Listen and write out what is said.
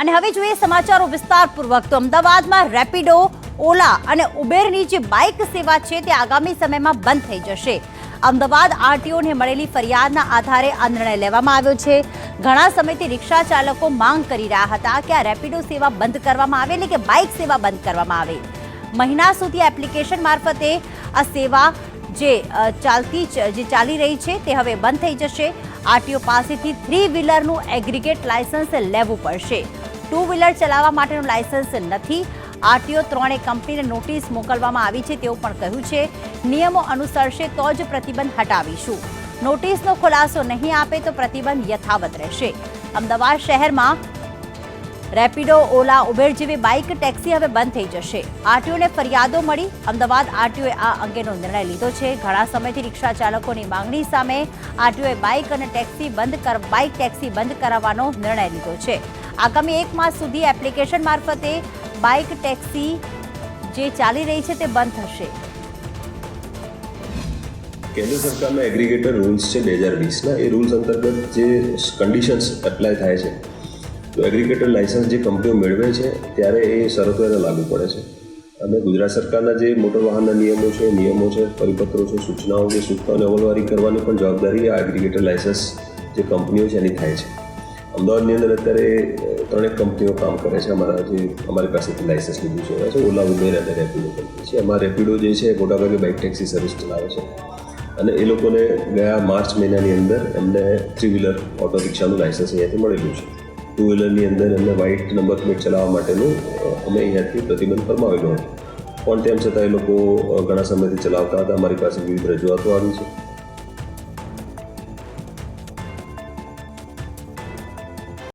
અને હવે જોઈએ સમાચારો વિસ્તારપૂર્વક. તો અમદાવાદમાં રેપિડો, ઓલા અને ઉબેરની જે બાઇક સેવા છે તે આગામી સમયમાં બંધ થઈ જશે. અમદાવાદ આરટીઓને મળેલી ફરિયાદના આધારે આ નિર્ણય લેવામાં આવ્યો છે. ઘણા સમયથી રિક્ષા ચાલકો માંગ કરી રહ્યા હતા કે આ રેપિડો સેવા બંધ કરવામાં આવે એટલે કે બાઇક સેવા બંધ કરવામાં આવે. મહિના સુધી એપ્લિકેશન મારફતે આ સેવા જે ચાલતી જે ચાલી રહી છે તે હવે બંધ થઈ જશે. આરટીઓ પાસેથી થ્રી વ્હીલરનું એગ્રીગેટ લાયસન્સ લેવું પડશે. ટુ વ્હીલર ચલાવવા માટેનું લાયસન્સ નથી. આરટીઓ ત્રણેય કંપનીને નોટિસ મોકલવામાં આવી છે તેવું પણ કહ્યું છે. નિયમો અનુસરશે તો જ પ્રતિબંધ હટાવીશું. નોટિસનો ખુલાસો નહીં આપે તો પ્રતિબંધ યથાવત રહેશે. અમદાવાદ શહેરમાં રેપિડો, ઓલા, ઉબેર જેવી બાઇક, ટેક્સી હવે બંધ થઈ જશે. આરટીઓને ફરિયાદો મળી. અમદાવાદ આરટીઓએ આ અંગેનો નિર્ણય લીધો છે. ઘણા સમયથી રિક્ષા ચાલકોની માંગણી સામે આરટીઓએ બાઇક અને ટેક્સી બંધ બાઇક, ટેક્સી બંધ કરાવવાનો નિર્ણય લીધો છે. આગામી એક માસ સુધી એપ્લિકેશન મારફતે બાઇક, ટેક્સી જે ચાલી રહી છે તે બંધ થશે. કેન્દ્ર સરકારના એગ્રીગેટર રૂલ્સ છે બે હજાર વીસના. એ રૂલ્સ અંતર્ગત જે કન્ડિશન્સ એપ્લાય થાય છે, તો એગ્રીગેટર લાયસન્સ જે કંપનીઓ મેળવે છે, ત્યારે એ શરતો એને લાગુ પડે છે. અને ગુજરાત સરકારના જે મોટર વાહનના નિયમો છે નિયમો છે, પરિપત્રો છે, સૂચનાઓ છે સૂચનાઓની અમલવારી કરવાની પણ જવાબદારી આ એગ્રીગેટર લાયસન્સ જે કંપનીઓ છે એની થાય છે. અમદાવાદની અંદર અત્યારે ત્રણેક કંપનીઓ કામ કરે છે. અમારા જે અમારી પાસેથી લાઇસન્સ લીધું છે. છે ઓલા ઉબેર અને રેપિડો કંપની છે. એમાં રેપિડો જે છે મોટાભાગે બાઇક ટેક્સી સર્વિસ ચલાવે છે. અને એ લોકોને ગયા માર્ચ મહિનાની અંદર એમને થ્રી વ્હીલર ઓટો રિક્ષાનું લાઇસન્સ અહીંયાથી મળેલું છે. ટુ વ્હીલરની અંદર એમને વ્હાઇટ નંબર પ્લેટ ચલાવવા માટેનું અમે અહીંયાથી પ્રતિબંધ ફરમાવેલો હતો. પણ તેમ છતાં એ લોકો ઘણા સમયથી ચલાવતા હતા. અમારી પાસે વિવિધ રજૂઆતો આવી છે.